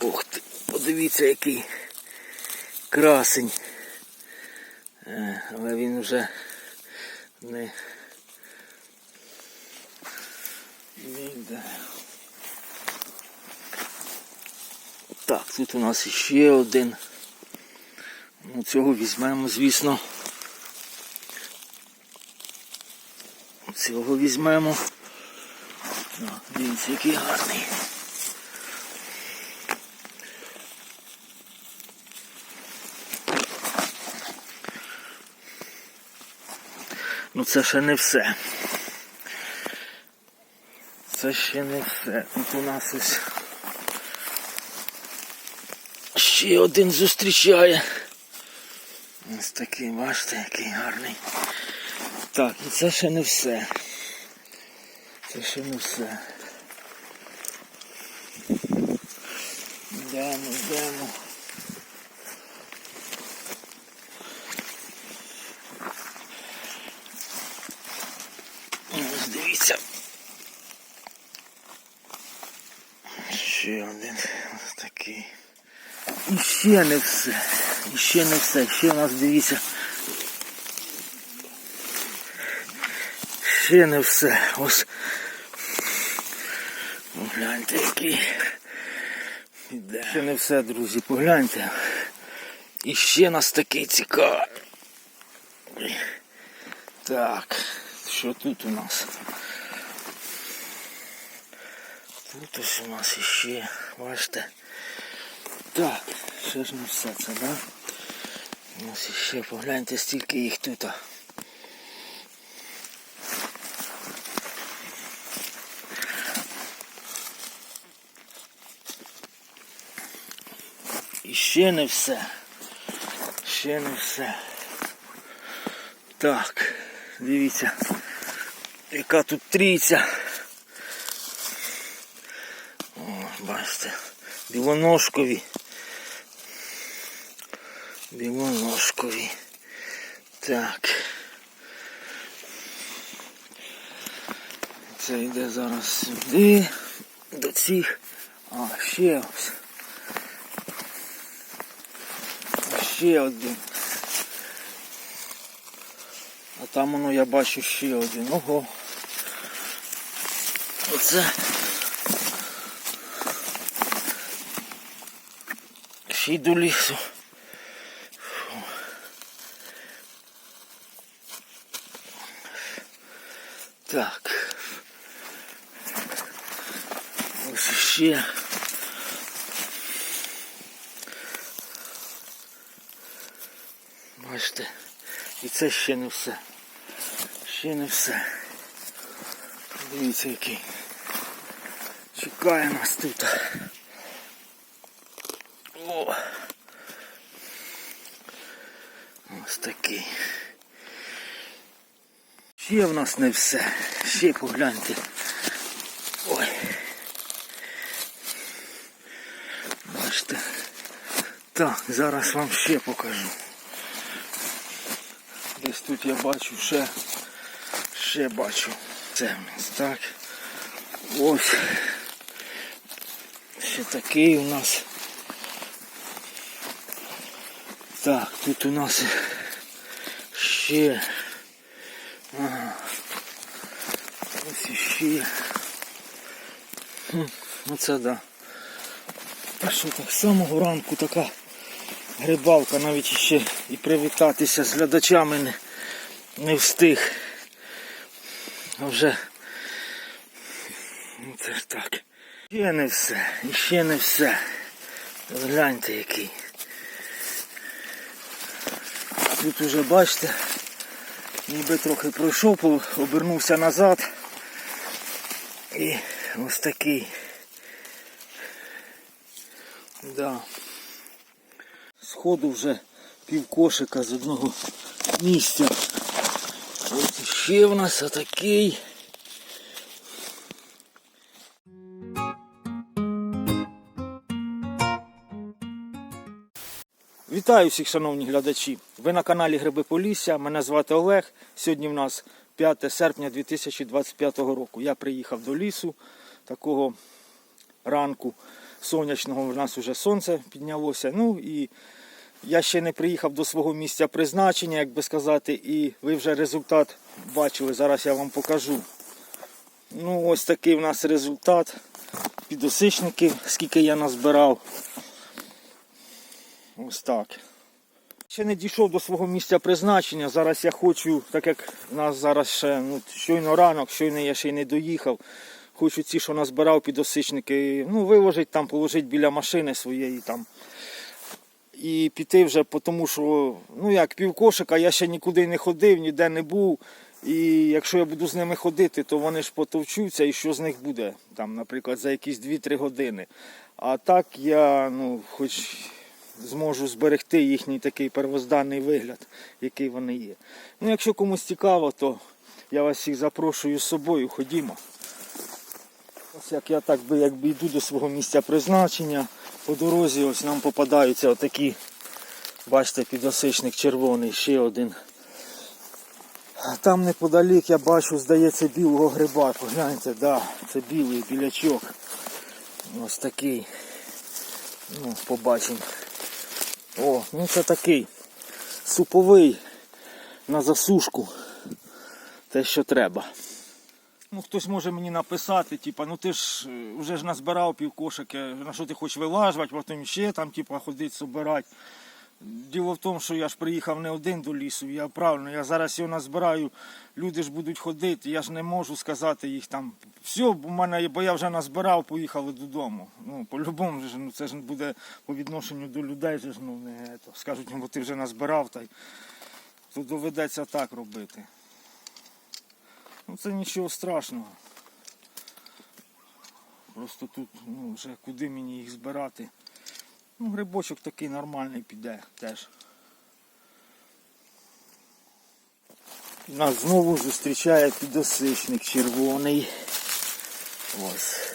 Ух ти, подивіться який красень. Е, Але він вже не, йде. Так, тут у нас ще один. Ну, цього візьмемо, звісно. Цього візьмемо. Дивіться, який гарний. Ну це ще не все. Це ще не все. Тут у нас ось ще один зустрічає. Ось такий, бачите, який гарний. Так, і це ще не все. Це ще не все. Йдемо, йдемо. Ось дивіться. Ще один ось такий. І ще не все. Ще не все. Ще у нас дивіться. Ще не все. Ось. Погляньте, який. Іде. Ще не все, друзі, погляньте. І ще нас такий цікавий. Так, що тут у нас? Тут ось у нас іще, бачите. Так, ще ж не все це, да? У нас іще, погляньте, стільки їх тут. І ще не все. Ще не все. Так, дивіться, яка тут трійця. О, бачите, білоножкові. Білоножкові. Так. Це йде зараз сюди, до цих. А, ще ось. Ще один. А там воно я бачу ще один. Ого. Оце. Ще й до лісу. Так. Ось ще. Бачите, і це ще не все. Ще не все. Дивіться який. Чекає нас тут. О! Ось такий. Ще в нас не все. Ще погляньте. Ой. Бачите. Так, зараз вам ще покажу. Десь тут я бачу ще, ще бачу. Це в нас так. Ось. Ще такий у нас. Так, тут у нас ще. Ага. Хм, Оце да. А що так з самого ранку така грибалка навіть ще і привітатися з глядачами не, не встиг. А вже ну це ж так. Ще не все, ще не все. Гляньте який. Тут уже бачите, ніби трохи пройшов, обернувся назад. І ось такий. Да. Сходу вже пів кошика з одного місця. Ось ще в нас отакий. Вітаю всіх, шановні глядачі. Ви на каналі Гриби Полісся. Мене звати Олег. Сьогодні в нас 5 серпня 2025 року. Я приїхав до лісу такого ранку. сонячного. У нас вже сонце піднялося. Ну і я ще не приїхав до свого місця призначення, як би сказати, і ви вже результат бачили. Зараз я вам покажу. Ну, ось такий у нас результат. Підосичників, скільки я назбирав. Ось так. Ще не дійшов до свого місця призначення. Зараз я хочу, так як у нас зараз ще ну, щойно ранок, щойно я ще й не доїхав. Хочу ці, що назбирав підосичники, ну, виложити там, положити біля машини своєї там. І піти вже, тому що, ну як півкошика, я ще нікуди не ходив, ніде не був. І якщо я буду з ними ходити, то вони ж потовчуться і що з них буде, там, наприклад, за якісь 2-3 години. А так я ну, хоч зможу зберегти їхній такий первозданний вигляд, який вони є. Ну, якщо комусь цікаво, то я вас всіх запрошую з собою, ходімо. Ось як я так би якби йду до свого місця призначення, по дорозі ось нам попадаються отакі, бачите, підосичник червоний, ще один. А Там неподалік я бачу, здається, білого гриба. Погляньте, да, це білий білячок. Ось такий. Ну, побачимо. О, ну це такий суповий на засушку. Те, що треба. Ну, хтось може мені написати, типу, ну ти ж е, вже ж назбирав півкошики, на що ти хочеш вилажувати, потім ще там, типу, ходити, собирати. Діло в тому, що я ж приїхав не один до лісу, я правильно, я зараз його назбираю, люди ж будуть ходити, я ж не можу сказати їх там. Все, бо мене, бо я вже назбирав, поїхали додому. Ну, по-любому ж, ну, це ж буде по відношенню до людей, ж, ну, не, то, скажуть, бо ти вже назбирав, та й, то доведеться так робити. Ну це нічого страшного. Просто тут ну, вже куди мені їх збирати. Ну, грибочок такий нормальний піде теж. Нас знову зустрічає підосичник червоний. Ось.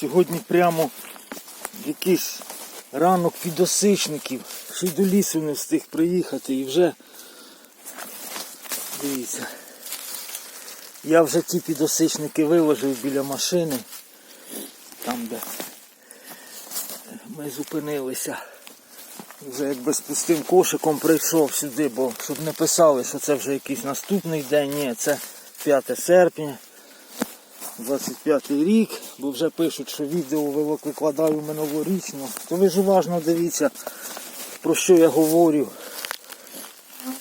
Сьогодні прямо якийсь ранок підосичників. Ще й до лісу не встиг приїхати і вже дивіться. Я вже ті підосичники виложив біля машини. Там де ми зупинилися. Вже якби з пустим кошиком прийшов сюди, бо щоб не писали, що це вже якийсь наступний день. Ні, це 5 серпня. 25 рік, бо вже пишуть, що відео викладаю минулорічно, то ви ж уважно дивіться, про що я говорю.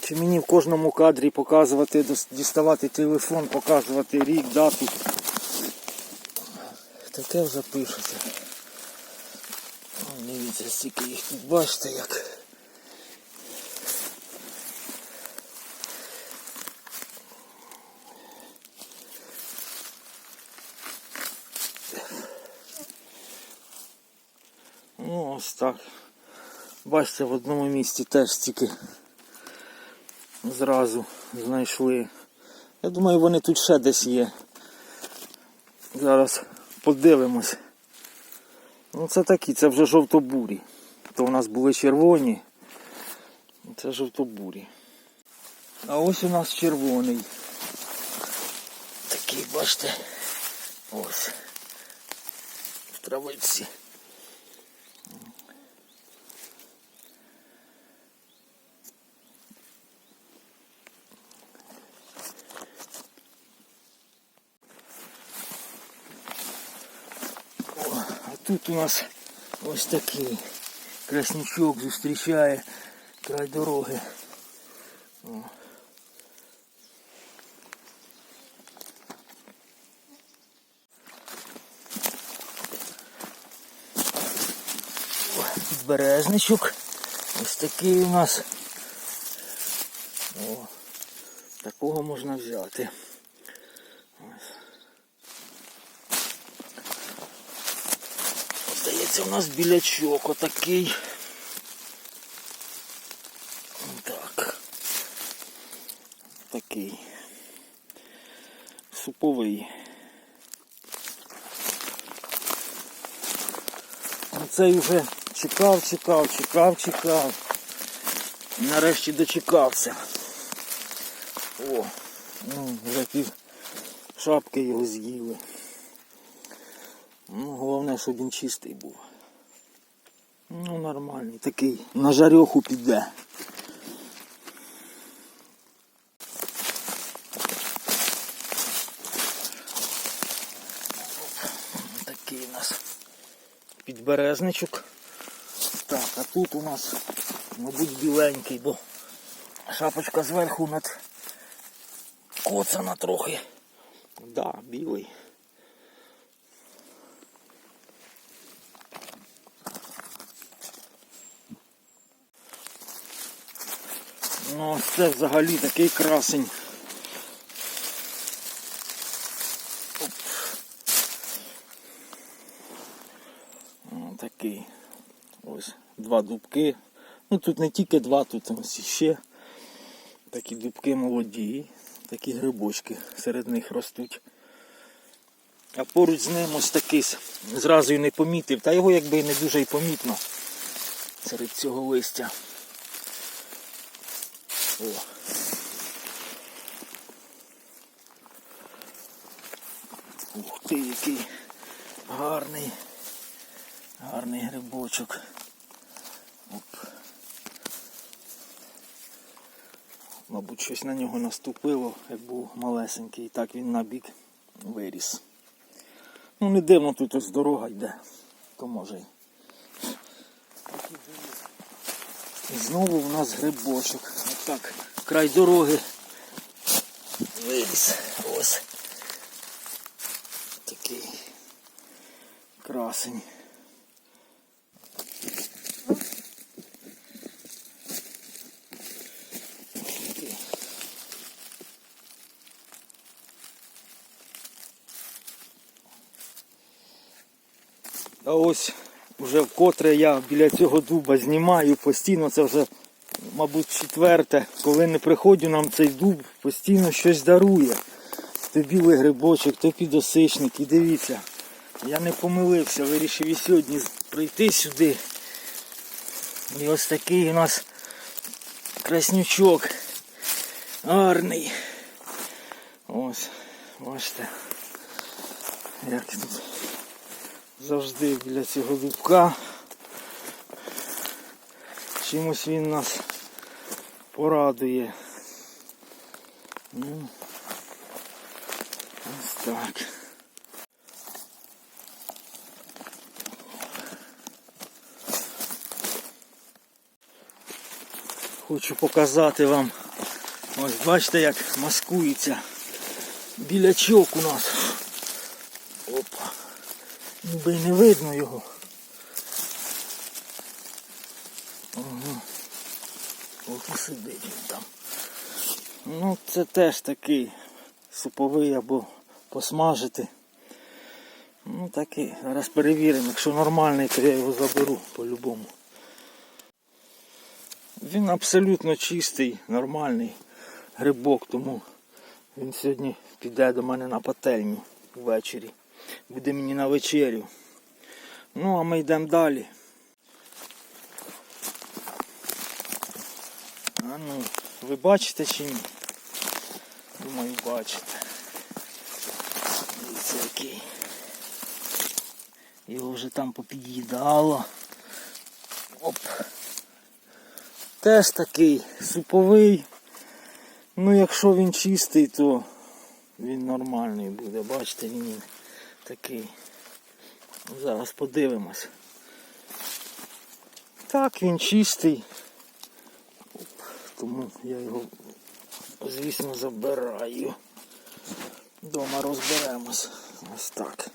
Чи мені в кожному кадрі показувати, діставати телефон, показувати рік, дату. Таке вже пишеться. Дивіться, стільки їх тут бачите як. Ну, ось так. Бачите, в одному місці теж стільки зразу знайшли. Я думаю, вони тут ще десь є. Зараз подивимось. Ну це такі, це вже жовтобурі. То у нас були червоні. Це жовтобурі. А ось у нас червоний. Такий, бачите. Ось. В травиці. Тут у нас ось такий краснячок зустрічає край дороги. О. Підбережничок. Ось такий у нас. О, такого можна взяти. Здається, у нас білячок отакий. Так. Такий. Суповий. Цей вже чекав, чекав, чекав, чекав. Нарешті дочекався. О, ну, вже пів шапки його з'їли. Ну, головне, щоб він чистий був. Ну, нормальний, такий. На жарьоху піде. Такий у нас підберезничок. Так, а тут у нас, мабуть, біленький, бо шапочка зверху над коцана трохи. Да, білий. Ну, це взагалі такий красень. Оп. Два дубки. Ну тут не тільки два, тут іще. Такі дубки молоді, такі грибочки серед них ростуть. А поруч з ним ось такий зразу і не помітив, та його якби і не дуже й помітно серед цього листя. О. Ух ти, який гарний, гарний грибочок. Оп. Мабуть, щось на нього наступило, як був малесенький, і так він на бік виріс. Ну не дивно, тут ось дорога йде, то може. І знову у нас грибочок. Отак, край дороги. Виріс. Ось. Такий красень. А ось вже вкотре я біля цього дуба знімаю постійно, це вже, мабуть, четверте. Коли не приходжу, нам цей дуб постійно щось дарує. То білий грибочок, то підосичник. І дивіться, я не помилився, вирішив і сьогодні прийти сюди. І ось такий у нас краснючок. Гарний. Ось, бачите. Як тут завжди біля цього дубка. Чимось він нас порадує. Ну, ось так. Хочу показати вам. Ось бачите, як маскується білячок у нас. Опа. Ніби й не видно його. Ага. Ох, і сидить він там. Ну, це теж такий суповий або посмажити. Ну такий. Зараз перевіримо. Якщо нормальний, то я його заберу по-любому. Він абсолютно чистий, нормальний грибок, тому він сьогодні піде до мене на пательню ввечері. Буде мені на вечерю. Ну, а ми йдемо далі. А ну, ви бачите чи ні? Думаю, бачите. Дивіться який. Його вже там попід'їдало. Оп. Теж такий суповий. Ну якщо він чистий, то він нормальний буде. Бачите, він такий. Зараз подивимось. Так, він чистий. Тому я його, звісно, забираю. Дома розберемось. Ось так.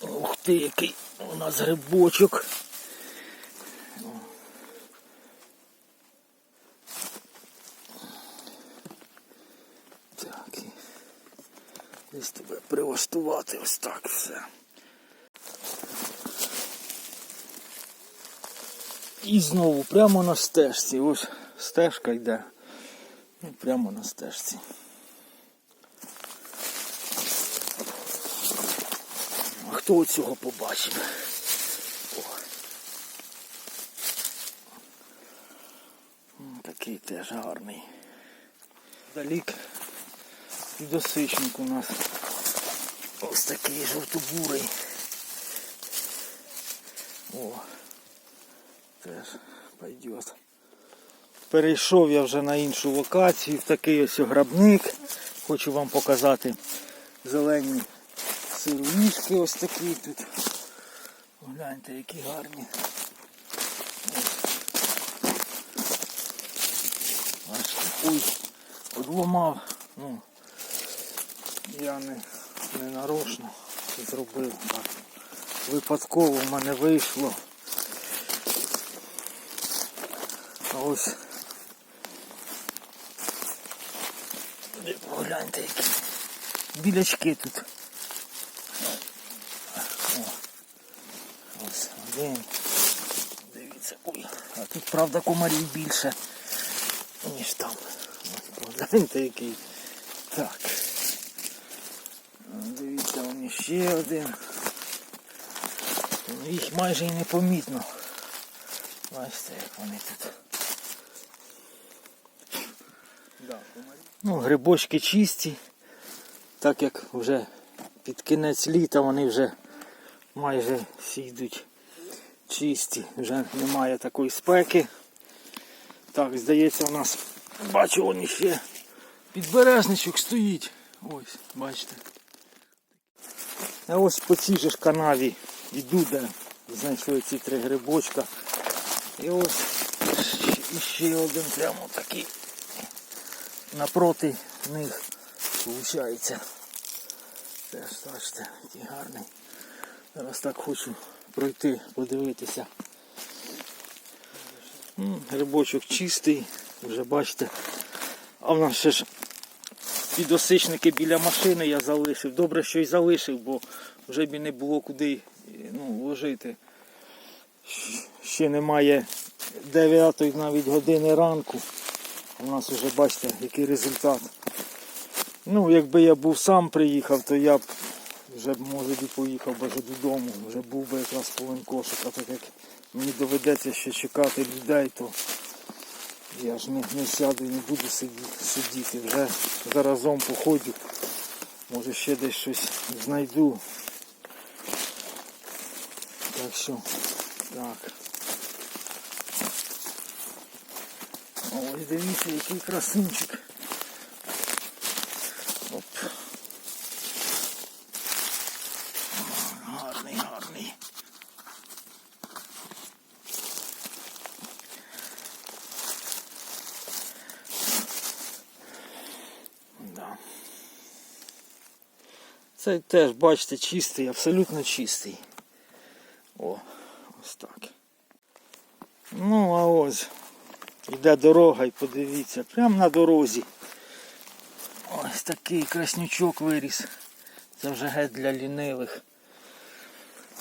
Ух ти, який у нас грибочок. Так, і десь тебе прилаштувати ось так все. І знову прямо на стежці. Ось стежка йде. І прямо на стежці. А хто цього побачив? О. такий теж гарний. Далік підосичник у нас. Ось такий жовтобурий. О, теж пойдет. Перейшов я вже на іншу локацію, в такий ось грабник. Хочу вам показати зелені сироїшки ось такі тут. Гляньте, які гарні. Ой, одламав. Ну, я не, не нарочно зробив. Випадково в мене вийшло. А ось погляньте які білячки тут. Ось один. Дивіться, ой, а тут правда комарів більше, ніж там. Погляньте який. Так. Дивіться, он ще один. Їх майже і не помітно. Бачите, як вони тут. Ну, грибочки чисті, так як вже під кінець літа вони вже майже всі йдуть чисті, вже немає такої спеки. Так, здається, у нас бачу, он ще підбережничок стоїть. Ось, бачите. А ось по цій же ж канаві йду, де знайшли ці три грибочка. І ось ще один прямо такий напроти них виходить. Теж бачите, який гарний. Зараз так хочу пройти, подивитися. Грибочок чистий, вже бачите. А в нас ще ж підосичники біля машини я залишив. Добре, що й залишив, бо вже б не було куди ну, ложити. Ще немає 9 навіть години ранку. У нас вже бачите, який результат. Ну, якби я був сам приїхав, то я б вже б, може б і поїхав вже додому. Вже був би якраз повинен кошика, так як мені доведеться ще чекати людей, то я ж не, не сяду і не буду сидіти. Вже заразом походю. Може ще десь щось знайду. Так що, так. Ось дивіться, який красунчик. Оп. Гарний, гарний. Да. Це теж, бачите, чистий, абсолютно чистий. О, ось так. Ну, а ось Йде дорога і подивіться, прямо на дорозі. Ось такий краснючок виріс. Це вже геть для лінивих.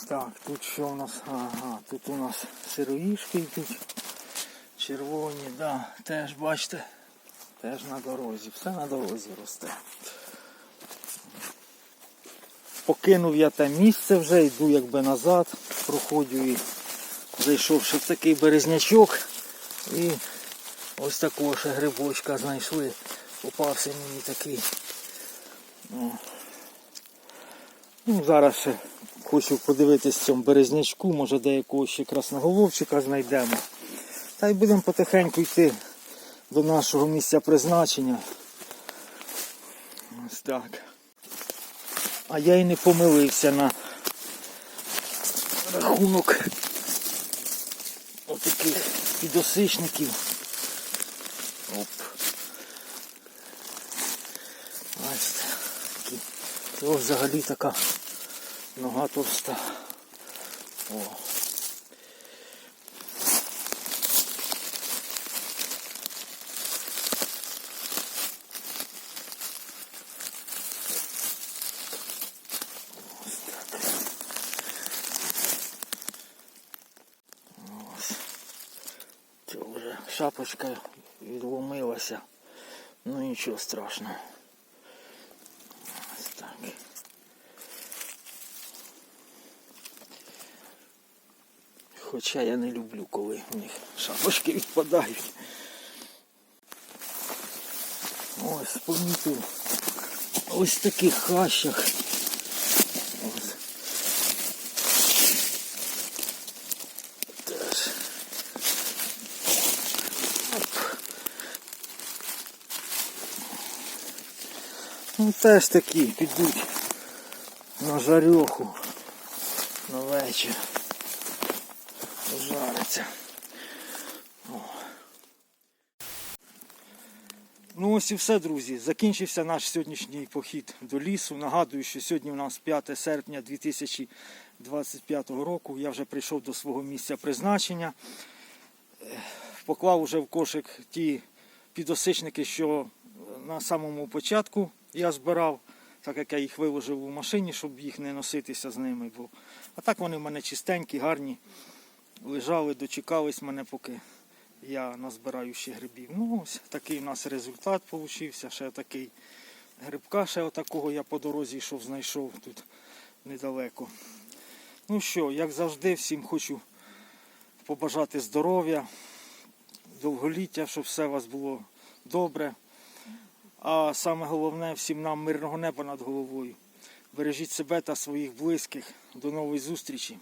Так, тут що у нас? Ага, тут у нас сироїшки йдуть. Червоні, да, теж бачите, теж на дорозі. Все на дорозі росте. Покинув я те місце вже, йду якби назад, проходжу і зайшовши в такий березнячок. І ось такого ще грибочка знайшли. Попався мені такий. Ну, зараз ще хочу подивитись цьому березнячку, може деякого ще красноголовчика знайдемо. Та й будемо потихеньку йти до нашого місця призначення. Ось так. А я й не помилився на рахунок отаких підосичників. Оп. Бачите, такі. Ось взагалі така нога товста. О. Це вже шапочка відломилася. Ну нічого страшного. Ось так. Хоча я не люблю, коли у них шапочки відпадають. Ось помітив. Ось в таких хащах. Теж. Оп. Ну теж такі підуть на жарьоху на вечір. Жариться. Ну ось і все, друзі. Закінчився наш сьогоднішній похід до лісу. Нагадую, що сьогодні у нас 5 серпня 2025 року. Я вже прийшов до свого місця призначення. Е, Поклав уже в кошик ті підосичники, що на самому початку я збирав, так як я їх виложив у машині, щоб їх не носитися з ними. Бо... А так вони в мене чистенькі, гарні. Лежали, дочекались мене, поки я назбираю ще грибів. Ну, ось такий у нас результат вийшов. Ще такий грибка, ще отакого я по дорозі йшов, знайшов тут недалеко. Ну що, як завжди, всім хочу побажати здоров'я, довголіття, щоб все у вас було добре. А саме головне всім нам мирного неба над головою. Бережіть себе та своїх близьких. До нової зустрічі!